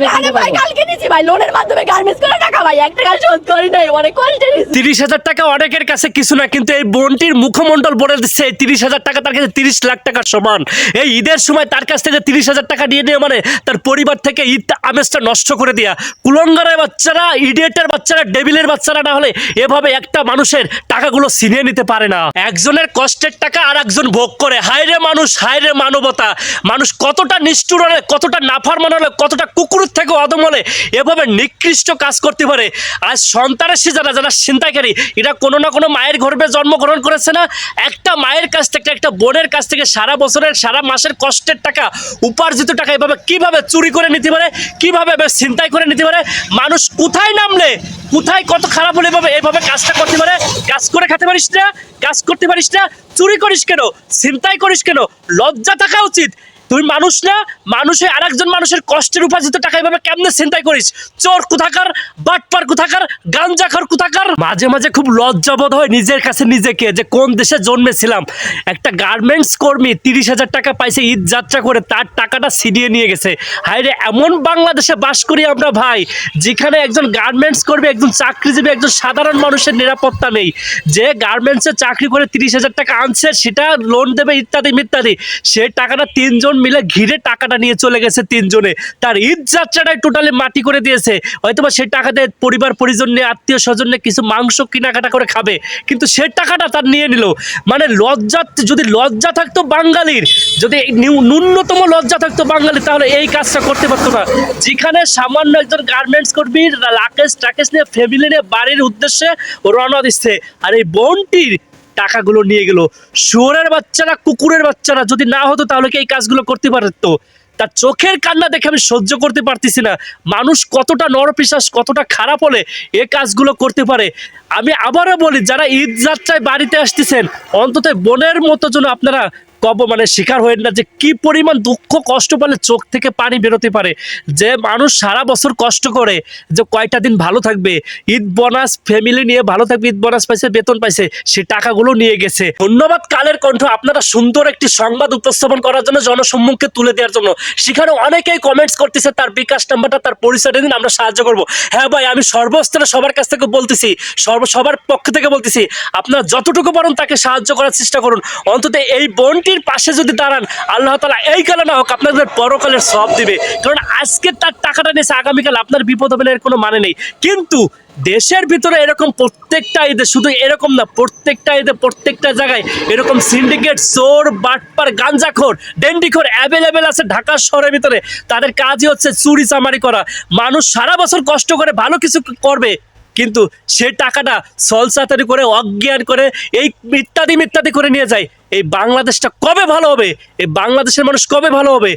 seven টাকা আরে দিতে ভাই কালকে নিয়েছি ভাই লোনের মাধ্যমে গার্মেন্টস করে টাকা ভাই এক টাকা শোধ করি নাই অনেক কষ্টে তিরিশ হাজার টাকা অনেকের কাছে কিছু না কিন্তু এই বোনটির মুখমণ্ডল বলে দিচ্ছে এই তিরিশ হাজার টাকা তার কাছে তিরিশ লাখ টাকার সমান। এই ঈদের সময় তার কাছ থেকে তিরিশ হাজার টাকা নিয়ে নিয়ে মানে তার পরিবার থেকে ঈদ আমেজটা নষ্ট করে দিয়া কুলঙ্গারের বাচ্চারা ইডিয়েটের বাচ্চারা ডেবিলের বাচ্চারা না হলে এভাবে একটা মানুষের টাকাগুলো ছিনিয়ে নিতে পারে না। একজনের কষ্টের টাকা আর একজন ভোগ করে। হায়রে মানুষ হায়রে মানবতা। মানুষ কতটা নিষ্ঠুর হলে কতটা নাফার হলে কতটা কুকুরের থেকে অদম হলে এভাবে নিকৃষ্ট কাজ করতে পারে। আজ সন্তানাসী যারা যারা ছিনতাইকারী, এরা কোনো না কোনো মায়ের গর্ভে জন্মগ্রহণ করেছে না। একটা মায়ের কাছ থেকে, একটা বোনের কাছ থেকে সারা বছরের, সারা মাসের কষ্টের টাকা, উপার্জিত টাকা এভাবে কীভাবে চুরি করে নিতে পারে, কীভাবে ছিনতাই করে নিতে পারে, মানুষ কোথায় নামলে, কোথায় কত খারাপ হলে এভাবে এভাবে কাজটা করতে পারে? কাজ করে খেতে পারিস না, কাজ করতে পারিস না, চুরি করিস কেন, ছিনতাই করিস কেন, লজ্জা থাকা উচিত। তুই মানুষ না, মানুষে আরেকজন মানুষের কষ্টের উপার্জিত টাকা এভাবে কেমনে চিন্তাই করিস? চোর কোথাকার, বাটপার কোথাকার, গাঞ্জাখর কোথাকার? মাঝে মাঝে খুব লজ্জাবোধ হয় নিজের কাছে নিজেকে যে কোন দেশে জন্মেছিলাম। একটা গার্মেন্টস কর্মী তিরিশ হাজার টাকা পাইছে, ঈদ যাত্রা করে তার টাকাটা ছিনিয়ে নিয়ে গেছে। হায়রে, এমন বাংলাদেশে বাস করি আমরা ভাই, যেখানে একজন গার্মেন্টস কর্মী, একজন চাকরিজীবী, একজন সাধারণ মানুষের নিরাপত্তা নেই। যে গার্মেন্টসে চাকরি করে তিরিশ হাজার টাকা আনছে, সেটা লোন দেবে ইত্যাদি ইত্যাদি সে টাকাটা তিনজন মিলে ঘিরে টাকাটা নিয়ে চলে গেছে তিনজনে। তার ঈদ যাত্রাটাই টোটালি মাটি করে দিয়েছে। হয়তো বা সেই টাকাতে পরিবার, পরিজন নিয়ে, আত্মীয় স্বজন কিছু মাংস কেনাকাটা করে খাবে, কিন্তু সে টাকাটা তার নিয়ে নিল। মানে লজ্জা, যদি লজ্জা থাকতো বাঙালির, যদি ন্যূনতম লজ্জা থাকতো বাঙালি তাহলে এই কাজটা করতে পারতো না। যেখানে সামান্য একজন গার্মেন্টস কর্মী লাকেশ টাকেশ নিয়ে ফ্যামিলি নিয়ে বাড়ির উদ্দেশ্যে রওনা দিচ্ছে। আর এই বোনটির টাকাগুলো নিয়ে গেল। শুয়োরের বাচ্চারা, কুকুরের বাচ্চারা যদি না হতো তাহলে কি এই কাজগুলো করতে পারতো? তার চোখের কান্না দেখে আমি সহ্য করতে পারতেছি না। মানুষ কতটা নরপিশ্বাস কতটা খারাপ হলে এ কাজগুলো করতে পারে? আমি আবারও বলি, যারা ঈদ যাত্রায় বাড়িতে আসতেছেন, অন্তত বোনের মতো যেন আপনারা কব মানে শিকার হয়ে না যে কি পরিমাণ দুঃখ, কষ্ট পেলে চোখ থেকে পানি বেরোতে পারে। যে মানুষ সারা বছর কষ্ট করে যে কয়টা দিন ভালো থাকবে, ঈদ বোনাস ফ্যামিলি নিয়ে ভালো থাকবে, ঈদ বোনাস পাইছে, বেতন পাইছে, সে টাকাগুলো নিয়ে গেছে। ধন্যবাদ কালের কণ্ঠ আপনারা সুন্দর একটি সংবাদ উপস্থাপন করার জন্য জনসম্মুখে তুলে দেওয়ার জন্য। সেখানে অনেকেই কমেন্টস করতেছে, তার বিকাশ নাম্বারটা, তার পরিচয়টা দিন আমরা সাহায্য করব। হ্যাঁ ভাই, আমি সর্বস্তরে সবার কাছ থেকে বলতেছি, সর্ব, সবার পক্ষ থেকে বলতেছি, আপনারা যতটুকু পারেন তাকে সাহায্য করার চেষ্টা করুন। অন্তত এই বোনটির পাশে যদি দাঁড়ান, আল্লাহ তালা এই কালে না হোক আপনাদের পরকালের সব দিবে। কারণ আজকে তার টাকাটা নিয়েছে, আগামীকাল আপনার বিপদ হবে এর কোনো মানে নেই। কিন্তু দেশের ভিতরে এরকম প্রত্যেকটা ঈদে, শুধু এরকম না, প্রত্যেকটা ঈদে, প্রত্যেকটা জায়গায় এরকম সিন্ডিকেট চোর, বাটপার গাঞ্জাখোর ডেন্ডিখোর অ্যাভেলেবেল আছে ঢাকা শহরের ভিতরে। তাদের কাজই হচ্ছে চুরি চামারি করা। মানুষ সারা বছর কষ্ট করে ভালো কিছু করবে কিন্তু সে টাকাটা সলসাতারি করে অজ্ঞান করে এই ইত্যাদি মিত্যাদি করে নিয়ে যায়। এই বাংলাদেশটা কবে ভালো হবে? এই বাংলাদেশের মানুষ কবে ভালো হবে?